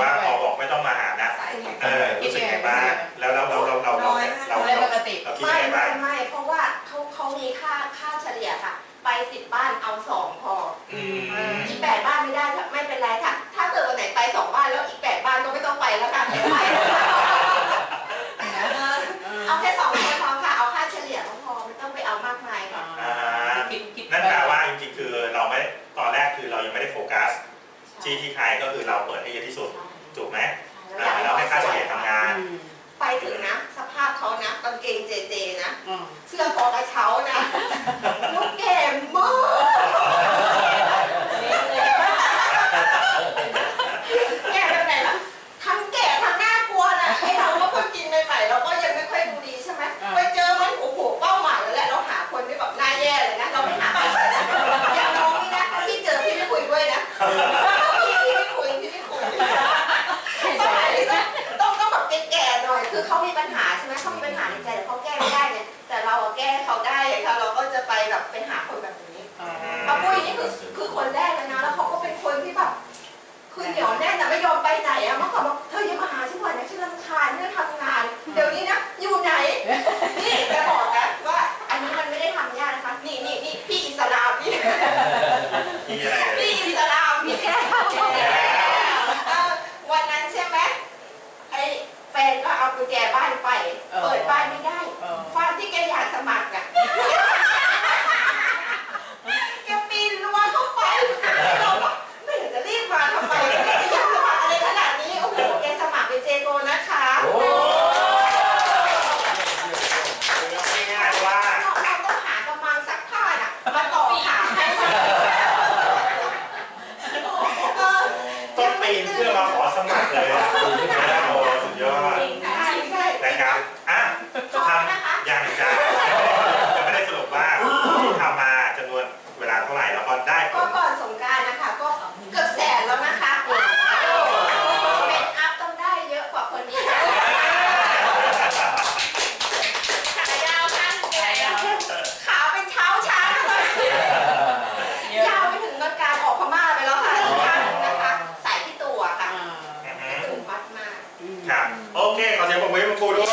ว่าพอบอกไม่ต้องมาหานะสายแข็งเออรู้สึกไงบ้างแล้วเราเราเราเราเราเราโดยเราปกติเราคิดไม่ยังไงไม่บ้างไม่เพราะว่าเขาเขามีค่าค่าเฉลี่ยค่ะ ไปสิบบ้านเอาสองพออืมอีกแปดบ้านไม่ได้ค่ะไม่เป็นไรค่ะ ถ้าเกิดวันไหนไปสองบ้านแล้วอีกแปดบ้านก็ไม่ต้องไปแล้วค่ะไม่ไปแล้วค่ะเออเอาแค่สองคนพอค่ะเอาค่าเฉลี่ยก็พอไม่ต้องไปเอามากมายค่ะอ่าคิดคิดนั่นแปลว่าจริงๆคือเราไม่ตอนแรกคือเรายังไม่ได้โฟกัสที่ที่ใครก็คือเราเปิดให้เยอะที่สุด ถูกไหมใช่อ่าแล้วให้ค่าเฉลี่ยทำงาน อืม ไปถึงนะ สภาพเขานะกางเกงเจเจนะ อืม เสื้อคอกระเช้านะลูกเกมมากแก่แบบไหนล่ะทั้งแก่ทั้งน่ากลัวนะไอเราก็เพิ่งกินใหม่ๆเราก็ยังไม่ค่อยดูดีใช่ไหมไปเจอมันโอ้โหเป้าหมายแล้วแหละเราหาคนที่แบบหน่าแย่เลยนะเราไม่หาใครอย่างน้องนี่นะถ้าพี่เจอพี่ไม่คุยด้วยนะพี่พี่ไม่คุยพี่ไม่คุยสมัยนี้ต้องต้องแบบแก่ๆหน่อย คือเขา มีปัญหาใช่ไหมเขามีปัญหาในใจแต่เขาแก้ไม่ได้ไงแต่เราอะแก้ให้เขาได้ไงค่ะเราก็จะไปแบบไปหาคนแบบนี้อ๋อป้าปุ้ยนี่คือคือคนแรกเลยนะแล้วเขาก็เป็นคนที่แบบคือเหนียวแน่นนะไม่ยอมไปไหนอะเมื่อก่อนบอกเธออย่ามาหาฉันวันนะฉันรำคาญฉันทำงาน เดี๋ยวนี้นะอยู่ไหน นี่จะบอกนะว่าอันนี้มันไม่ได้ทำยากนะคะ นี่นี่นี่พี่อิสลามนี่ ที่อะไรเลย พี่อิสลามพี่แก้วเออวันนั้นใช่ไหมไอ้แฟนก็ เอากุญแจบ้านไปเปิดบ้านไม่ได้ เออ ความที่แกอยากสมัครอะ แกปีนรั้วเข้าไปเราบอกไม่เห็นจะรีบมาทำไมแกจะอยากสมัครอะไรขนาดนี้ โอ้โห แกสมัครเป็นเจโกนะคะโอ้ง่ายๆว่าเราเราต้องหากำมังซักผ้าน่ะ มาต่อขาให้มัน เออ ต้องปีนเพื่อมาขอสมัครเลยอะ thế bằng mấy bằng cô đâu